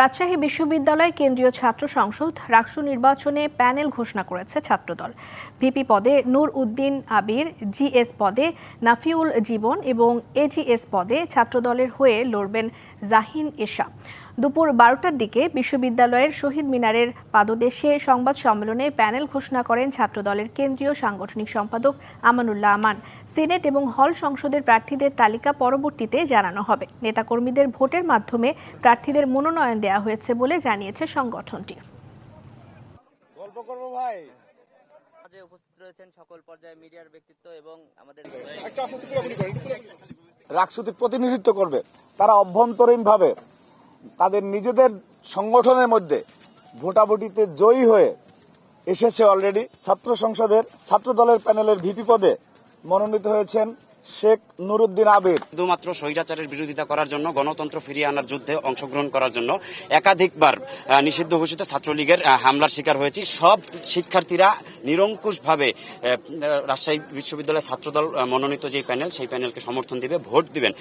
রাজশাহী বিশ্ববিদ্যালয় কেন্দ্রীয় ছাত্র সংসদ রাকসু নির্বাচনে প্যানেল ঘোষণা করেছে ছাত্রদল। ভিপি পদে নূর উদ্দিন আবির, জিএস পদে নাফিউল জীবন এবং এজিএস পদে ছাত্রদলের হয়ে লড়বেন জাহিন এশা। দুপুর বারোটার দিকে বিশ্ববিদ্যালয়ের শহীদ মিনারের পাদদেশে সংবাদ সম্মেলনে প্যানেল ঘোষণা করেন ছাত্রদলের কেন্দ্রীয় সাংগঠনিক সম্পাদক আমানুল্লাহ আমান। সিনেট এবং হল সংসদের প্রার্থীদের তালিকা পরবর্তীতে জানানো হবে। নেতাকর্মীদের ভোটের মাধ্যমে প্রার্থীদের মনোনয়ন দেওয়া হয়েছে বলে জানিয়েছে সংগঠনটি। ভাই। উপস্থিত রয়েছেন সকল পর্যায়ে মিডিয়ার ব্যক্তিত্ব এবং আমাদের রাকসুতি প্রতিনিধিত্ব করবে। তারা অভ্যন্তরীণ ভাবে তাদের নিজেদের সংগঠনের মধ্যে ভোটাভুটিতে জয়ী হয়ে এসেছে অলরেডি ছাত্র সংসদের ছাত্র দলের প্যানেলের ভিপি পদে মনোনীত হয়েছেন শেখ নুরুদ্দিন আবির। শুধুমাত্র স্বৈরাচারের বিরোধিতা করার জন্য, গণতন্ত্র ফিরিয়ে আনার যুদ্ধে অংশগ্রহণ করার জন্য একাধিকবার নিষিদ্ধ ঘোষিত ছাত্রলীগের হামলার শিকার হয়েছি। সব শিক্ষার্থীরা নিরঙ্কুশভাবে রাজশাহী বিশ্ববিদ্যালয়ের ছাত্রদল মনোনীত যে প্যানেল, সেই প্যানেলকে সমর্থন দিবে, ভোট দিবেন।